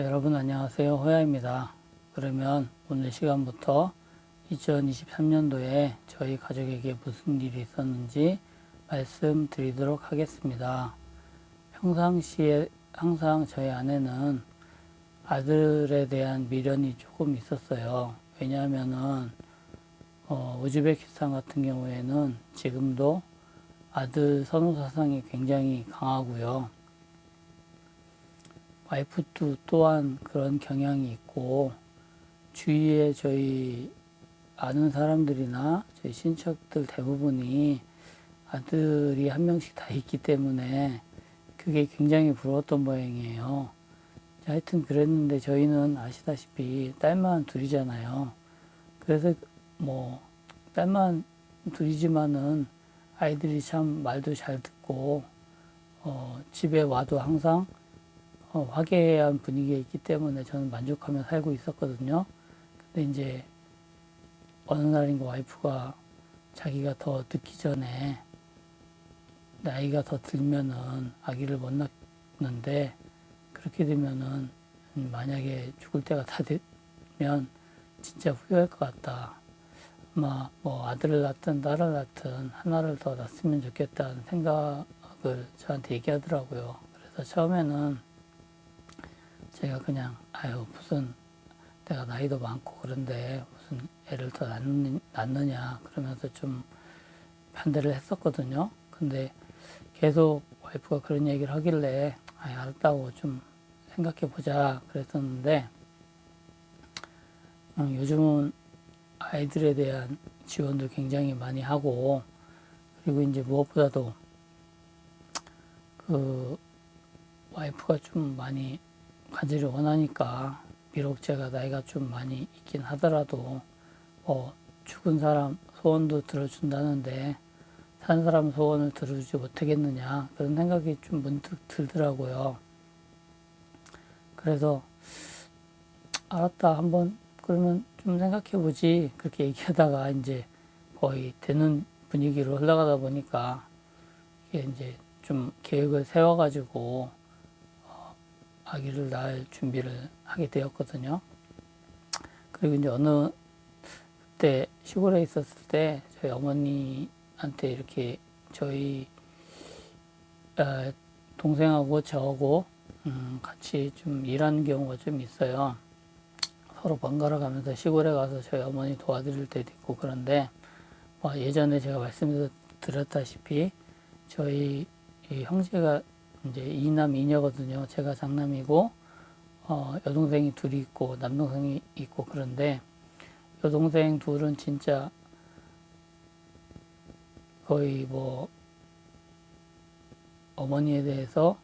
네, 여러분 안녕하세요. 호야입니다. 그러면 오늘 시간부터 2023년도에 저희 가족에게 무슨 일이 있었는지 말씀드리도록 하겠습니다. 평상시에 항상 저희 아내는 아들에 대한 미련이 조금 있었어요. 왜냐하면은 어, 우즈베키스탄 같은 경우에는 지금도 아들 선호 사상이 굉장히 강하고요. 와이프도 또한 그런 경향이 있고 주위에 저희 아는 사람들이나 저희 친척들 대부분이 아들이 한 명씩 다 있기 때문에 그게 굉장히 부러웠던 모양이에요. 하여튼 그랬는데 저희는 아시다시피 딸만 둘이잖아요. 그래서 뭐 딸만 둘이지만은 아이들이 참 말도 잘 듣고 어, 집에 와도 항상 어, 화기애애한 분위기에 있기 때문에 저는 만족하며 살고 있었거든요. 근데 이제 어느 날인가 와이프가 자기가 더 늦기 전에 나이가 더 들면은 아기를 못 낳는데 그렇게 되면은 만약에 죽을 때가 다 되면 진짜 후회할 것 같다. 아마 뭐 아들을 낳든 딸을 낳든 하나를 더 낳았으면 좋겠다는 생각을 저한테 얘기하더라고요. 그래서 처음에는 제가 그냥 아유 무슨 내가 나이도 많고 그런데 무슨 애를 더 낳는, 낳느냐 그러면서 좀 반대를 했었거든요. 근데 계속 와이프가 그런 얘기를 하길래 아 알았다고 좀 생각해 보자 그랬었는데 음, 요즘은 아이들에 대한 지원도 굉장히 많이 하고 그리고 이제 무엇보다도 그 와이프가 좀 많이 가지를 원하니까 비록 제가 나이가 좀 많이 있긴 하더라도 뭐 죽은 사람 소원도 들어준다는데 산 사람 소원을 들어주지 못하겠느냐 그런 생각이 좀 문득 들더라고요. 그래서 알았다 한번 그러면 좀 생각해 보지 그렇게 얘기하다가 이제 거의 되는 분위기로 흘러가다 보니까 이게 이제 좀 계획을 세워가지고 어, 아기를 낳을 준비를 하게 되었거든요. 그리고 이제 어느 때 시골에 있었을 때 저희 어머니한테 이렇게 저희 어, 동생하고 저하고 음, 같이 좀 일하는 경우가 좀 있어요. 서로 번갈아 가면서 시골에 가서 저희 어머니 도와드릴 때도 있고 그런데 뭐 예전에 제가 말씀드렸다시피 저희 이 형제가 이제 이남 이녀거든요. 제가 장남이고 어, 여동생이 둘이 있고 남동생이 있고 그런데 여동생 둘은 진짜 거의 뭐 어머니에 대해서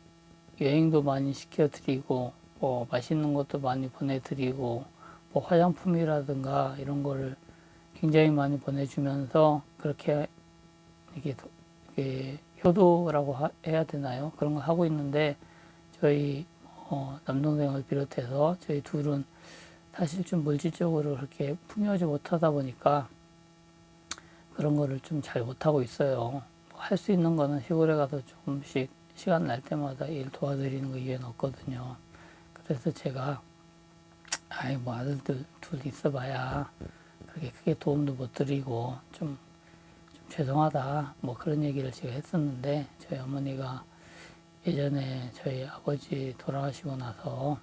여행도 많이 시켜드리고 뭐 맛있는 것도 많이 보내드리고 뭐 화장품이라든가 이런 거를 굉장히 많이 보내주면서 그렇게 이게, 이게 효도라고 하, 해야 되나요? 그런 거 하고 있는데 저희 어, 남동생을 비롯해서 저희 둘은 사실 좀 물질적으로 그렇게 풍요하지 못하다 보니까 그런 거를 좀 잘 못하고 있어요. 뭐 할수 있는 거는 시골에 가서 조금씩 시간 날 때마다 일 도와드리는 거 이외에는 없거든요. 그래서 제가 아이 뭐 아들들 둘 있어봐야 그렇게 크게 도움도 못 드리고 좀, 좀 죄송하다 뭐 그런 얘기를 제가 했었는데 저희 어머니가 예전에 저희 아버지 돌아가시고 나서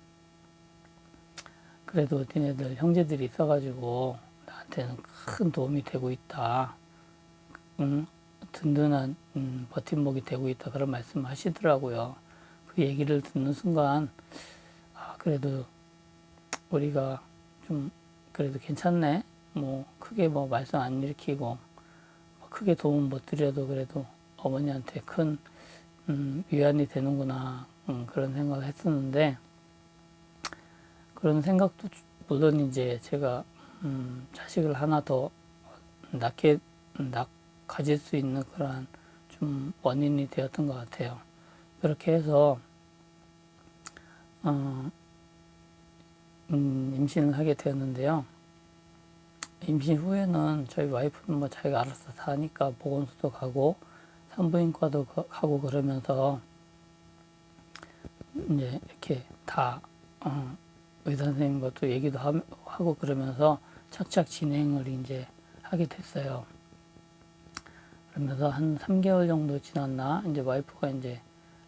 그래도 니네들 형제들이 있어가지고 나한테는 큰 도움이 되고 있다. 응? 든든한 음, 버팀목이 되고 있다 그런 말씀 하시더라고요. 그 얘기를 듣는 순간 아 그래도 우리가 좀 그래도 괜찮네. 뭐 크게 뭐 말썽 안 일으키고 뭐 크게 도움 못 드려도 그래도 어머니한테 큰 음, 위안이 되는구나 음, 그런 생각을 했었는데 그런 생각도 물론 이제 제가 음, 자식을 하나 더 낳게 낳 가질 수 있는 그러한 좀 원인이 되었던 것 같아요. 그렇게 해서 어, 음, 임신을 하게 되었는데요. 임신 후에는 저희 와이프는 뭐 자기가 알아서 다 하니까 보건소도 가고 산부인과도 가고 그러면서 이제 이렇게 다 어, 의사 선생님과 또 얘기도 함- 하고 그러면서 착착 진행을 이제 하게 됐어요. 그러면서 한 3개월 정도 지났나 이제 와이프가 이제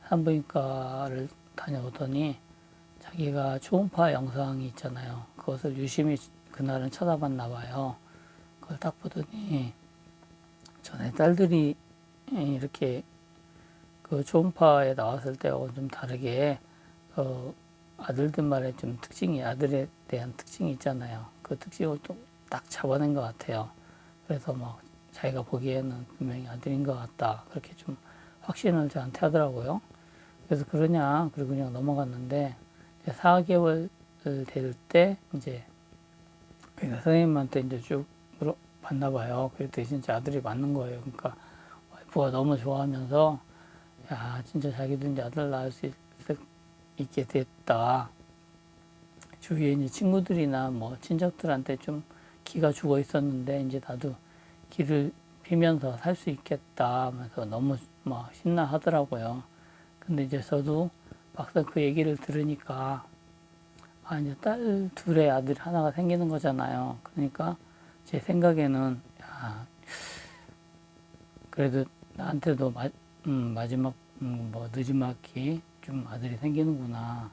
산부인과를 다녀오더니 자기가 초음파 영상이 있잖아요. 그것을 유심히 그날은 쳐다봤나 봐요. 그걸 딱 보더니 전에 딸들이 이렇게 그 초음파에 나왔을 때하고 좀 다르게 어, 아들들만의 좀 특징이 아들에 대한 특징이 있잖아요. 그 특징을 또 딱 잡아낸 것 같아요. 그래서 막 자기가 보기에는 분명히 아들인 것 같다. 그렇게 좀 확신을 저한테 하더라고요. 그래서 그러냐 그리고 그냥 넘어갔는데 이제 4개월 될 때 이제 선생님한테 이제 쭉 물어봤나 봐요. 그랬더니 진짜 아들이 맞는 거예요. 그러니까 와이프가 너무 좋아하면서 야 진짜 자기도 이제 아들 낳을 수 있, 있게 됐다. 주위에 이제 친구들이나 뭐 친척들한테 좀 기가 죽어 있었는데 이제 나도 기를 비면서 살 수 있겠다 하면서 너무 막 신나 하더라고요. 근데 이제 저도 막상 그 얘기를 들으니까 아 이제 딸 둘의 아들 하나가 생기는 거잖아요. 그러니까 제 생각에는 야 그래도 나한테도 마, 음, 마지막 음, 뭐 늦지막히 좀 아들이 생기는구나.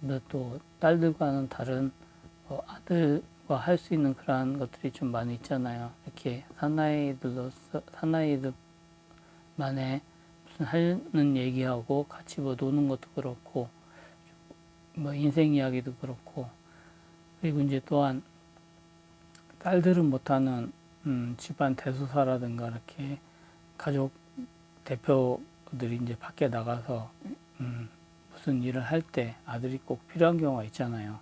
근데 또 딸들과는 다른 어, 아들과 할 수 있는 그러한 것들이 좀 많이 있잖아요. 이렇게 사나이들로서 사나이들만의 무슨 하는 얘기하고 같이 뭐 노는 것도 그렇고 뭐 인생 이야기도 그렇고 그리고 이제 또한 딸들은 못하는 음, 집안 대소사라든가 이렇게 가족 대표들이 이제 밖에 나가서 음, 무슨 일을 할 때 아들이 꼭 필요한 경우가 있잖아요.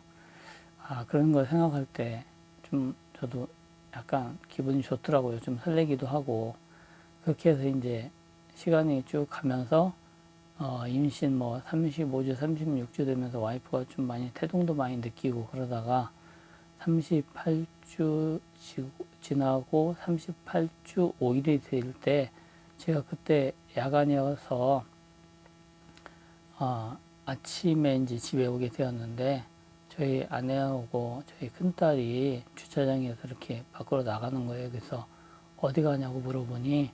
아 그런 걸 생각할 때 좀 저도 약간 기분이 좋더라고요. 좀 설레기도 하고 그렇게 해서 이제 시간이 쭉 가면서 어, 임신 뭐 35주, 36주 되면서 와이프가 좀 많이 태동도 많이 느끼고 그러다가 38주 지나고 38주 5일이 될 때 제가 그때 야간이어서 어, 아침에 이제 집에 오게 되었는데 저희 아내하고 저희 큰딸이 주차장에서 이렇게 밖으로 나가는 거예요. 그래서 어디 가냐고 물어보니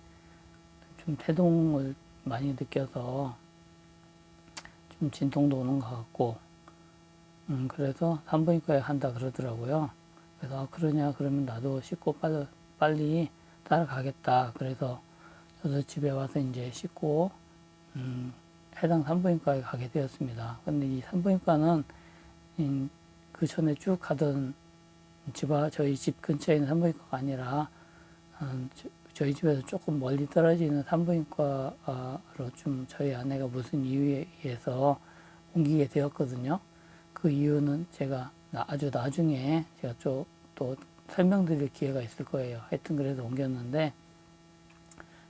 좀 태동을 많이 느껴서 좀 진통도 오는 것 같고 음, 그래서 산부인과에 한다 그러더라고요. 그래서 아, 그러냐 그러면 나도 씻고 빨리, 빨리 따라가겠다. 그래서 저도 집에 와서 이제 씻고 음, 해당 산부인과에 가게 되었습니다. 근데 이 산부인과는 음, 그 전에 쭉 가던 집, 앞- 저희 집 근처에 있는 산부인과가 아니라 음, 저- 저희 집에서 조금 멀리 떨어지는 산부인과로 좀 저희 아내가 무슨 이유에 의해서 옮기게 되었거든요. 그 이유는 제가 나- 아주 나중에 제가 좀또 설명드릴 기회가 있을 거예요. 하여튼 그래서 옮겼는데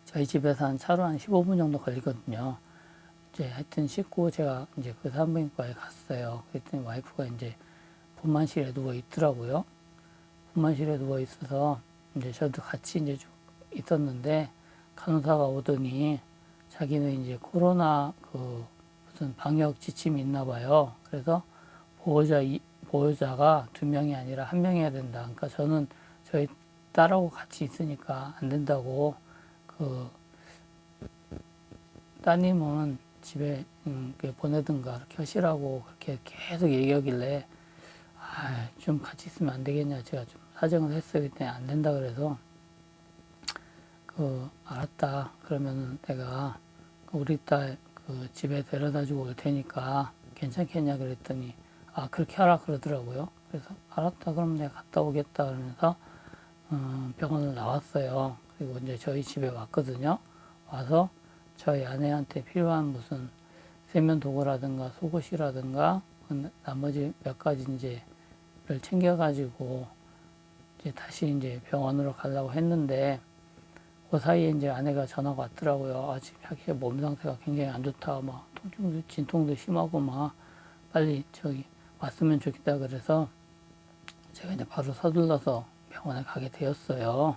저희 집에서 한 차로 한 15분 정도 걸리거든요. 이제 하여튼 씻고 제가 이제 그 산부인과에 갔어요. 그랬더니 와이프가 이제 분만실에 누워 있더라고요. 분만실에 누워 있어서 이제 저도 같이 이제 좀 있었는데 간호사가 오더니 자기는 이제 코로나 그 무슨 방역 지침이 있나 봐요. 그래서 보호자 이, 보호자가 두 명이 아니라 한 명이어야 된다. 그러니까 저는 저희 딸하고 같이 있으니까 안 된다고 그 따님은 집에 음, 보내든가 이렇게 하시라고 그렇게 계속 얘기하길래 아, 좀 같이 있으면 안 되겠냐 제가 좀 사정을 했어요. 그때 안 된다 그래서 그 알았다 그러면은 내가 우리 딸 그 집에 데려다 주고 올 테니까 괜찮겠냐 그랬더니 아 그렇게 하라 그러더라고요. 그래서 알았다 그럼 내가 갔다 오겠다 그러면서 어, 병원을 나왔어요. 그리고 이제 저희 집에 왔거든요. 와서 저희 아내한테 필요한 무슨 세면 도구라든가 속옷이라든가 그 나머지 몇 가지 이제를 챙겨가지고 이제 다시 이제 병원으로 가려고 했는데 그 사이에 이제 아내가 전화가 왔더라고요. 아, 지금 자기 몸 상태가 굉장히 안 좋다. 막 통증도 진통도 심하고 막 빨리 저기 왔으면 좋겠다 그래서 제가 이제 바로 서둘러서 병원에 가게 되었어요.